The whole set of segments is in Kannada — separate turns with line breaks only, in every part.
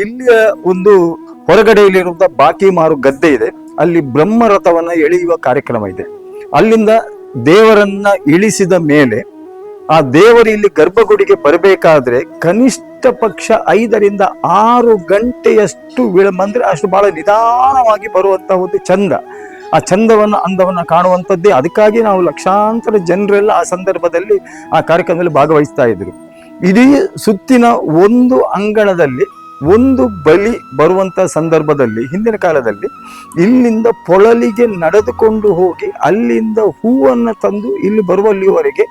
ಅಲ್ಲಿಯ ಒಂದು ಹೊರಗಡೆಯಲ್ಲಿರುವಂತಹ ಬಾಕಿ ಮಾರು ಗದ್ದೆ ಇದೆ, ಅಲ್ಲಿ ಬ್ರಹ್ಮರಥವನ್ನ ಎಳೆಯುವ ಕಾರ್ಯಕ್ರಮ ಇದೆ. ಅಲ್ಲಿಂದ ದೇವರನ್ನ ಇಳಿಸಿದ ಮೇಲೆ ಆ ದೇವರು ಇಲ್ಲಿ ಗರ್ಭಗುಡಿಗೆ ಬರಬೇಕಾದ್ರೆ ಕನಿಷ್ಠ ಪಕ್ಷ ಐದರಿಂದ ಆರು ಗಂಟೆಯಷ್ಟು ವಿಳಂಬ ಅಂದ್ರೆ ಅಷ್ಟು ಬಹಳ ನಿಧಾನವಾಗಿ ಬರುವಂತಹ ಒಂದು ಚಂದ ಆ ಚಂದವನ್ನು ಅಂದವನ್ನ ಕಾಣುವಂಥದ್ದೇ. ಅದಕ್ಕಾಗಿ ನಾವು ಲಕ್ಷಾಂತರ ಜನರೆಲ್ಲ ಆ ಸಂದರ್ಭದಲ್ಲಿ ಆ ಕಾರ್ಯಕ್ರಮದಲ್ಲಿ ಭಾಗವಹಿಸ್ತಾ ಇದ್ರು ಇಡೀ ಸುತ್ತಿನ ಒಂದು ಅಂಗಣದಲ್ಲಿ ಒಂದು ಬಲಿ ಬರುವಂತ ಸಂದರ್ಭದಲ್ಲಿ, ಹಿಂದಿನ ಕಾಲದಲ್ಲಿ ಇಲ್ಲಿಂದ ಪೊಳಲಿಗೆ ನಡೆದುಕೊಂಡು ಹೋಗಿ ಅಲ್ಲಿಂದ ಹೂವನ್ನು ತಂದು ಇಲ್ಲಿ ಬರುವಲ್ಲಿವರೆಗೆ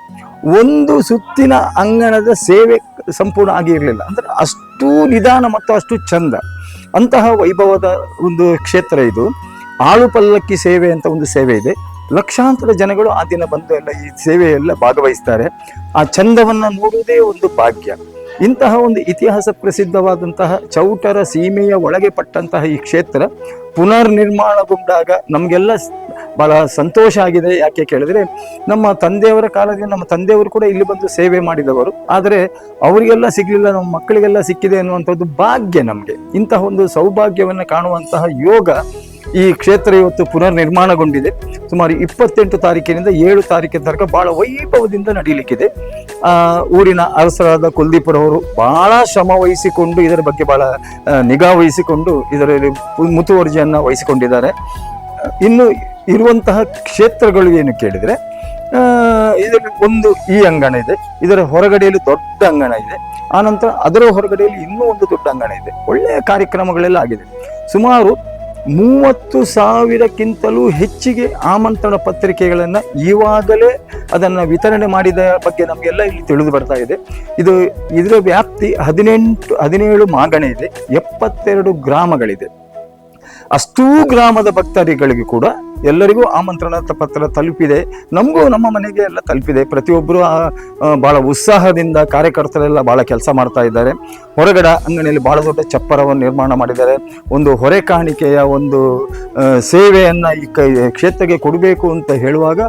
ಒಂದು ಸುತ್ತಿನ ಅಂಗಣದ ಸೇವೆ ಸಂಪೂರ್ಣ ಆಗಿರಲಿಲ್ಲ. ಅಂದ್ರೆ ಅಷ್ಟು ನಿಧಾನ ಮತ್ತು ಅಷ್ಟು ಚಂದ. ಅಂತಹ ವೈಭವದ ಒಂದು ಕ್ಷೇತ್ರ ಇದು. ಆಳು ಪಲ್ಲಕ್ಕಿ ಸೇವೆ ಅಂತ ಒಂದು ಸೇವೆ ಇದೆ. ಲಕ್ಷಾಂತರ ಜನಗಳು ಆ ದಿನ ಬಂದು ಎಲ್ಲ ಈ ಸೇವೆಯೆಲ್ಲ ಭಾಗವಹಿಸ್ತಾರೆ. ಆ ಚಂದವನ್ನು ನೋಡುವುದೇ ಒಂದು ಭಾಗ್ಯ. ಇಂತಹ ಒಂದು ಇತಿಹಾಸ ಪ್ರಸಿದ್ಧವಾದಂತಹ ಚೌಟರ ಸೀಮೆಯ ಒಳಗೆ ಪಟ್ಟಂತಹ ಈ ಕ್ಷೇತ್ರ ಪುನರ್ ನಿರ್ಮಾಣಗೊಂಡಾಗ ನಮಗೆಲ್ಲ ಬಹಳ ಸಂತೋಷ ಆಗಿದೆ. ಯಾಕೆ ಕೇಳಿದ್ರೆ ನಮ್ಮ ತಂದೆಯವರ ಕಾಲದಿಂದ ನಮ್ಮ ತಂದೆಯವರು ಕೂಡ ಇಲ್ಲಿ ಬಂದು ಸೇವೆ ಮಾಡಿದವರು. ಆದರೆ ಅವರಿಗೆಲ್ಲ ಸಿಗಲಿಲ್ಲ, ನಮ್ಮ ಮಕ್ಕಳಿಗೆಲ್ಲ ಸಿಕ್ಕಿದೆ ಅನ್ನುವಂಥದ್ದು ಭಾಗ್ಯ ನಮಗೆ. ಇಂತಹ ಒಂದು ಸೌಭಾಗ್ಯವನ್ನು ಕಾಣುವಂತಹ ಯೋಗ ಈ ಕ್ಷೇತ್ರ ಇವತ್ತು ಪುನರ್ ನಿರ್ಮಾಣಗೊಂಡಿದೆ ಸುಮಾರು ಇಪ್ಪತ್ತೆಂಟು ತಾರೀಕಿನಿಂದ ಏಳು ತಾರೀಕಿನ ತನಕ ಬಹಳ ವೈಭವದಿಂದ ನಡೀಲಿಕ್ಕಿದೆ. ಊರಿನ ಅರಸರಾದ ಕುಲ್ದೀಪರವರು ಬಹಳ ಶ್ರಮ ವಹಿಸಿಕೊಂಡು ಇದರ ಬಗ್ಗೆ ಬಹಳ ನಿಗಾ ವಹಿಸಿಕೊಂಡು ಇದರಲ್ಲಿ ಮುತುವರ್ಜಿಯನ್ನು ವಹಿಸಿಕೊಂಡಿದ್ದಾರೆ. ಇನ್ನು ಇರುವಂತಹ ಕ್ಷೇತ್ರಗಳು ಏನು ಕೇಳಿದರೆ ಇದರಲ್ಲಿ ಒಂದು ಈ ಅಂಗಣ ಇದೆ. ಇದರ ಹೊರಗಡೆಯಲ್ಲಿ ದೊಡ್ಡ ಅಂಗಣ ಇದೆ. ಆನಂತರ ಅದರ ಹೊರಗಡೆಯಲ್ಲಿ ಇನ್ನೂ ಒಂದು ದೊಡ್ಡ ಅಂಗಣ ಇದೆ. ಒಳ್ಳೆಯ ಕಾರ್ಯಕ್ರಮಗಳೆಲ್ಲ ಆಗಿದೆ. ಸುಮಾರು ಮೂವತ್ತು ಸಾವಿರಕ್ಕಿಂತಲೂ ಹೆಚ್ಚಿಗೆ ಆಮಂತ್ರಣ ಪತ್ರಿಕೆಗಳನ್ನು ಈವಾಗಲೇ ಅದನ್ನು ವಿತರಣೆ ಮಾಡಿದ ಬಗ್ಗೆ ನಮಗೆಲ್ಲ ಇಲ್ಲಿ ತಿಳಿದು ಬರ್ತಾ ಇದೆ. ಇದು ಇದರ ವ್ಯಾಪ್ತಿ ಹದಿನೆಂಟು, ಹದಿನೇಳು ಮಾಗಣೆ ಇದೆ. ಎಪ್ಪತ್ತೆರಡು ಗ್ರಾಮಗಳಿದೆ. ಅಷ್ಟೂ ಗ್ರಾಮದ ಭಕ್ತರಿಗಳಿಗೆ ಕೂಡ ಎಲ್ಲರಿಗೂ ಆಮಂತ್ರಣ ಪತ್ರ ತಲುಪಿದೆ. ನಮಗೂ ನಮ್ಮ ಮನೆಗೆ ಎಲ್ಲ ತಲುಪಿದೆ. ಪ್ರತಿಯೊಬ್ಬರು ಭಾಳ ಉತ್ಸಾಹದಿಂದ ಕಾರ್ಯಕರ್ತರೆಲ್ಲ ಭಾಳ ಕೆಲಸ ಮಾಡ್ತಾ ಇದ್ದಾರೆ. ಹೊರಗಡೆ ಅಂಗಡಿಯಲ್ಲಿ ಭಾಳ ದೊಡ್ಡ ಚಪ್ಪರವನ್ನು ನಿರ್ಮಾಣ ಮಾಡಿದ್ದಾರೆ. ಒಂದು ಹೊರೆ ಕಾಣಿಕೆಯ ಒಂದು ಸೇವೆಯನ್ನು ಈ ಕೈ, ಕ್ಷೇತ್ರಕ್ಕೆ ಕೊಡಬೇಕು ಅಂತ ಹೇಳುವಾಗ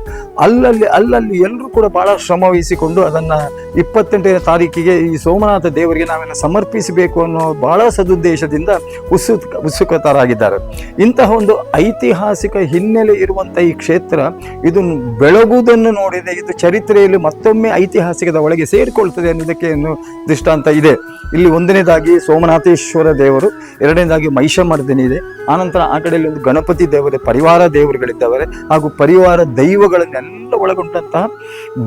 ಅಲ್ಲಲ್ಲಿ ಅಲ್ಲಲ್ಲಿ ಎಲ್ಲರೂ ಕೂಡ ಭಾಳ ಶ್ರಮ ವಹಿಸಿಕೊಂಡು ಅದನ್ನು ಇಪ್ಪತ್ತೆಂಟನೇ ತಾರೀಕಿಗೆ ಈ ಸೋಮನಾಥ ದೇವರಿಗೆ ನಾವೆಲ್ಲ ಸಮರ್ಪಿಸಬೇಕು ಅನ್ನೋ ಭಾಳ ಸದುದ್ದೇಶದಿಂದ ಉತ್ಸುಕ, ಉತ್ಸುಕತರಾಗಿದ್ದಾರೆ. ಇಂತಹ ಒಂದು ಐತಿಹಾಸಿಕ ಹಿನ್ನೆಲೆ ಇರುವಂತಹ ಈ ಕ್ಷೇತ್ರ, ಇದು ಬೆಳಗುವುದನ್ನು ನೋಡಿದೆ ಇದು ಚರಿತ್ರೆಯಲ್ಲಿ ಮತ್ತೊಮ್ಮೆ ಐತಿಹಾಸಿಕದ ಒಳಗೆ ಸೇರಿಕೊಳ್ತದೆ ಅನ್ನೋದಕ್ಕೆ ದೃಷ್ಟಾಂತ ಇದೆ. ಇಲ್ಲಿ ಒಂದನೇದಾಗಿ ಸೋಮನಾಥೇಶ್ವರ ದೇವರು, ಎರಡನೇದಾಗಿ ಮಹಿಷಮರ್ದಿನಿ ಇದೆ ಆನಂತರ ಆ ಕಡೆಯಲ್ಲಿ ಒಂದು ಗಣಪತಿ ದೇವರ, ಪರಿವಾರ ದೇವರುಗಳಿದ್ದಾವೆ. ಹಾಗೂ ಪರಿವಾರ ದೈವಗಳನ್ನೆಲ್ಲ ಒಳಗೊಂಡಂತಹ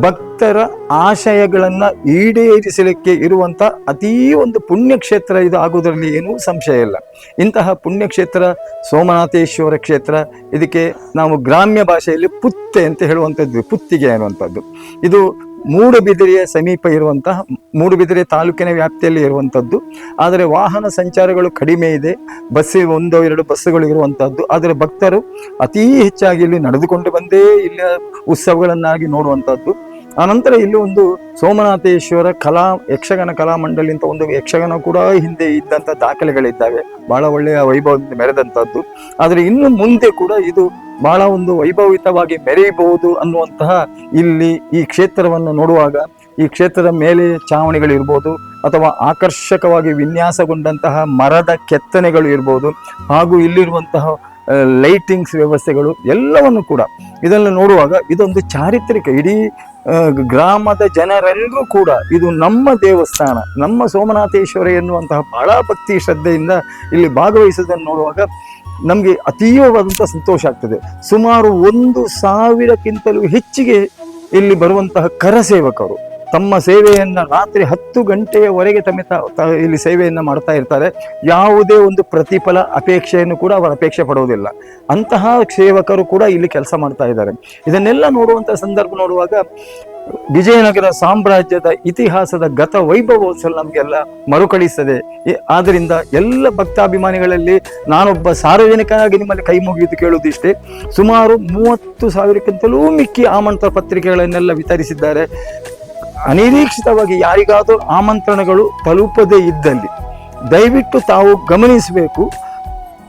ಭಕ್ತರ ಆಶಯಗಳನ್ನು ಈಡೇರಿಸಲಿಕ್ಕೆ ಇರುವಂಥ ಅತೀ ಒಂದು ಪುಣ್ಯಕ್ಷೇತ್ರ ಇದು. ಆಗುವುದರಲ್ಲಿ ಏನೂ ಸಂಶಯ ಇಲ್ಲ. ಇಂತಹ ಪುಣ್ಯಕ್ಷೇತ್ರ, ಸೋಮನಾಥೇಶ್ವರ ಕ್ಷೇತ್ರ, ಇದಕ್ಕೆ ನಾವು ಗ್ರಾಮ್ಯ ಭಾಷೆಯಲ್ಲಿ ಪುತ್ತೆ ಅಂತ ಹೇಳುವಂಥದ್ದು, ಪುತ್ತಿಗೆ ಅನ್ನುವಂಥದ್ದು. ಇದು ಮೂಡುಬಿದಿರೆಯ ಸಮೀಪ ಇರುವಂತಹ ಮೂಡುಬಿದಿರೆ ತಾಲೂಕಿನ ವ್ಯಾಪ್ತಿಯಲ್ಲಿ ಇರುವಂಥದ್ದು ಆದರೆ ವಾಹನ ಸಂಚಾರಗಳು ಕಡಿಮೆ ಇದೆ. ಬಸ್ ಒಂದೋ, ಎರಡು ಬಸ್ಸುಗಳು ಇರುವಂಥದ್ದು ಆದರೆ ಭಕ್ತರು ಅತೀ ಹೆಚ್ಚಾಗಿ ಇಲ್ಲಿ ನಡೆದುಕೊಂಡು ಬಂದೇ ಇಲ್ಲಿ, ಉತ್ಸವಗಳನ್ನಾಗಿ ನೋಡುವಂಥದ್ದು ಆನಂತರ ಇಲ್ಲಿ ಒಂದು ಸೋಮನಾಥೇಶ್ವರ ಕಲಾ, ಯಕ್ಷಗಾನ ಕಲಾ ಮಂಡಳಿ ಅಂತ ಒಂದು ಯಕ್ಷಗಾನ ಕೂಡ ಹಿಂದೆ ಇದ್ದಂಥ ದಾಖಲೆಗಳಿದ್ದಾವೆ. ಬಹಳ ಒಳ್ಳೆಯ ವೈಭವದಿಂದ ಮೆರೆದಂಥದ್ದು ಆದರೆ ಇನ್ನು ಮುಂದೆ ಕೂಡ ಇದು ಬಹಳ ಒಂದು ವೈಭವಿತವಾಗಿ ಮೆರೆಯಬಹುದು ಅನ್ನುವಂತಹ ಇಲ್ಲಿ ಈ ಕ್ಷೇತ್ರವನ್ನು ನೋಡುವಾಗ, ಈ ಕ್ಷೇತ್ರದ ಮೇಲೆ ಚಾವಣಿಗಳಿರ್ಬೋದು ಅಥವಾ ಆಕರ್ಷಕವಾಗಿ ವಿನ್ಯಾಸಗೊಂಡಂತಹ ಮರದ ಕೆತ್ತನೆಗಳು ಇರ್ಬೋದು ಹಾಗೂ ಇಲ್ಲಿರುವಂತಹ ಲೈಟಿಂಗ್ಸ್ ವ್ಯವಸ್ಥೆಗಳು ಎಲ್ಲವನ್ನು ಕೂಡ. ಇದನ್ನು ನೋಡುವಾಗ ಇದೊಂದು ಚಾರಿತ್ರಿಕ, ಇಡೀ ಗ್ರಾಮದ ಜನರೆಲ್ಲರೂ ಕೂಡ ಇದು ನಮ್ಮ ದೇವಸ್ಥಾನ, ನಮ್ಮ ಸೋಮನಾಥೇಶ್ವರ ಎನ್ನುವಂತಹ ಬಹಳ ಭಕ್ತಿ ಶ್ರದ್ಧೆಯಿಂದ ಇಲ್ಲಿ ಭಾಗವಹಿಸುವುದನ್ನು ನೋಡುವಾಗ ನಮಗೆ ಅತೀವವಾದಂಥ ಸಂತೋಷ ಆಗ್ತದೆ. ಸುಮಾರು ಒಂದು ಸಾವಿರಕ್ಕಿಂತಲೂ ಹೆಚ್ಚಿಗೆ ಇಲ್ಲಿ ಬರುವಂತಹ ಕರಸೇವಕರು ತಮ್ಮ ಸೇವೆಯನ್ನು ರಾತ್ರಿ ಹತ್ತು ಗಂಟೆಯವರೆಗೆ ತಮ್ಮ ಇಲ್ಲಿ ಸೇವೆಯನ್ನು ಮಾಡ್ತಾ ಇರ್ತಾರೆ. ಯಾವುದೇ ಒಂದು ಪ್ರತಿಫಲ ಅಪೇಕ್ಷೆಯನ್ನು ಕೂಡ ಅವರು ಅಪೇಕ್ಷೆ ಪಡೋದಿಲ್ಲ ಅಂತಹ ಸೇವಕರು ಕೂಡ ಇಲ್ಲಿ ಕೆಲಸ ಮಾಡ್ತಾ ಇದ್ದಾರೆ. ಇದನ್ನೆಲ್ಲ ನೋಡುವಂಥ ಸಂದರ್ಭ ನೋಡುವಾಗ ವಿಜಯನಗರ ಸಾಮ್ರಾಜ್ಯದ ಇತಿಹಾಸದ ಗತ ವೈಭವೋತ್ಸವ ನಮಗೆಲ್ಲ ಮರುಕಳಿಸ್ತದೆ. ಆದ್ದರಿಂದ ಎಲ್ಲ ಭಕ್ತಾಭಿಮಾನಿಗಳಲ್ಲಿ ನಾನೊಬ್ಬ ಸಾರ್ವಜನಿಕನಾಗಿ ನಿಮ್ಮಲ್ಲಿ ಕೈ ಮುಗಿದು ಕೇಳುವುದಿಷ್ಟೇ. ಸುಮಾರು ಮೂವತ್ತು ಸಾವಿರಕ್ಕಿಂತಲೂ ಮಿಕ್ಕಿ ಆಮಂತ್ರ ಪತ್ರಿಕೆಗಳನ್ನೆಲ್ಲ ವಿತರಿಸಿದ್ದಾರೆ. ಅನಿರೀಕ್ಷಿತವಾಗಿ ಯಾರಿಗಾದರೂ ಆಮಂತ್ರಣಗಳು ತಲುಪದೇ ಇದ್ದಲ್ಲಿ ದಯವಿಟ್ಟು ತಾವು ಗಮನಿಸಬೇಕು.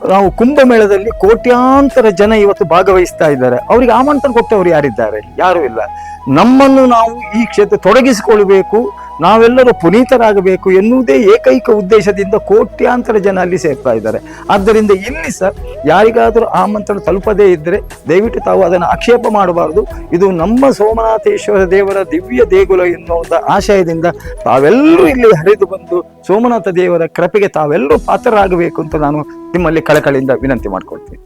ನಾವು ಕುಂಭಮೇಳದಲ್ಲಿ ಕೋಟ್ಯಾಂತರ ಜನ ಇವತ್ತು ಭಾಗವಹಿಸ್ತಾ ಇದ್ದಾರೆ. ಅವರಿಗೆ ಆಮಂತ್ರಣ ಕೊಟ್ಟವರು ಯಾರಿದ್ದಾರೆ? ಯಾರು ಇಲ್ಲ. ನಮ್ಮನ್ನು ನಾವು ಈ ಕ್ಷೇತ್ರ ತೊಡಗಿಸಿಕೊಳ್ಬೇಕು. ನಾವೆಲ್ಲರೂ ಪುನೀತರಾಗಬೇಕು ಎನ್ನುವುದೇ ಏಕೈಕ ಉದ್ದೇಶದಿಂದ ಕೋಟ್ಯಾಂತರ ಜನ ಅಲ್ಲಿ ಸೇರ್ತಾ ಇದ್ದಾರೆ. ಆದ್ದರಿಂದ ಇಲ್ಲಿ ಸರ್, ಯಾರಿಗಾದರೂ ಆಮಂತ್ರಣ ತಲುಪದೇ ಇದ್ದರೆ ದಯವಿಟ್ಟು ತಾವು ಅದನ್ನು ಆಕ್ಷೇಪ ಮಾಡಬಾರದು. ಇದು ನಮ್ಮ ಸೋಮನಾಥೇಶ್ವರ ದೇವರ ದಿವ್ಯ ದೇಗುಲ ಎನ್ನುವ ಆಶಯದಿಂದ ತಾವೆಲ್ಲರೂ ಇಲ್ಲಿ ಹರಿದು ಬಂದು ಸೋಮನಾಥ ದೇವರ ಕೃಪೆಗೆ ತಾವೆಲ್ಲರೂ ಪಾತ್ರರಾಗಬೇಕು ಅಂತ ನಾನು ನಿಮ್ಮಲ್ಲಿ ಕಳಕಳಿಯಿಂದ ವಿನಂತಿ ಮಾಡ್ಕೊಳ್ತೀನಿ.